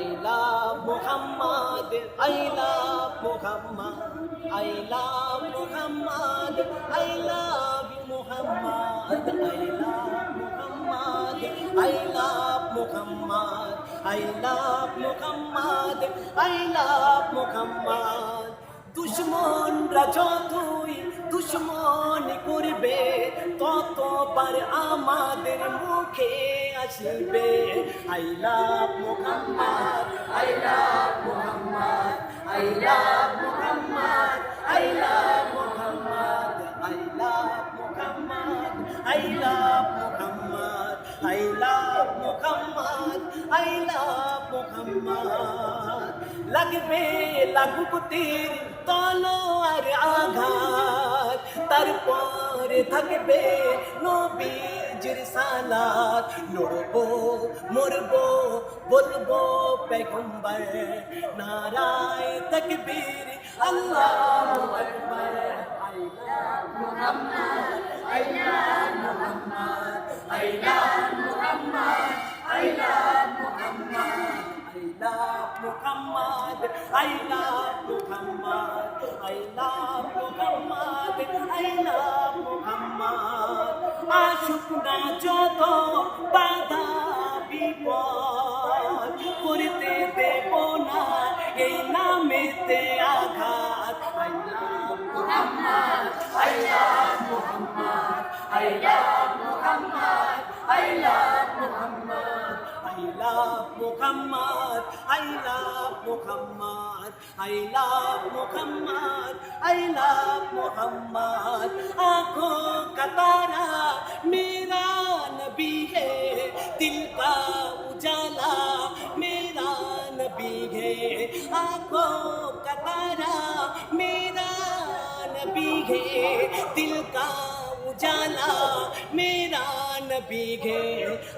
Love Muhammad, I love Muhammad, I love Muhammad, I love you Muhammad, I love Muhammad, I love Muhammad, I love Muhammad, I love Muhammad. দুশ্মনরা যতই দুশ্মন করবে ততবার আমাদের মুখে আসবে? I love Mohammad I love Mohammad I love Mohammad I love Mohammad I love Mohammad I love Mohammad I love Mohammad I love Mohammad লাগবে, লাগুক তীর তলোয়ার তার পরে থাকবে নবীজির সালাত লড়বো মরবো বলব পেগম্বর নারায় তকবীর আল্লাহ আকবার I love Muhammad I love Muhammad I love Muhammad I love Muhammad I love Muhammad I love Muhammad I love Muhammad I আসুক না যত বাধা বিপদ করতে দেব না এই নামেতে আঘাত Mohammad I love Mohammad I love Mohammad I love Mohammad I love Mohammad I love Mohammad I love Mohammad I love Mohammad আখো কত का तारा मेरा नबी है दिल का उजाला मेरा नबी है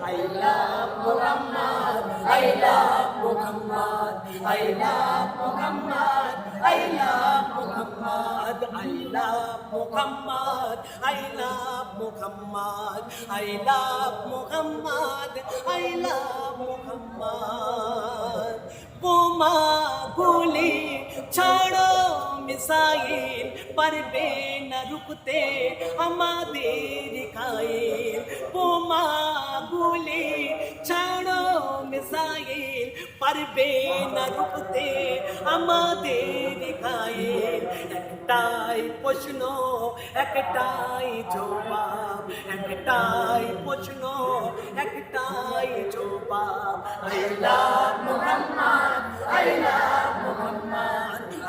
I love Muhammad I love Muhammad I love Muhammad I love Muhammad I love Muhammad I love Muhammad I love Muhammad I love Muhammad বোমা গুলি ছাড়ো মিসাইল পারবে না রুকতে আমাদের খাইল বোমা গুলি ছাড়ো মিসাইল পারবে না রুকতে আমাদের খাইল একটাই প্রশ্ন একটাই জবাব একটাই প্রশ্ন একটাই জবাব I love Muhammad I love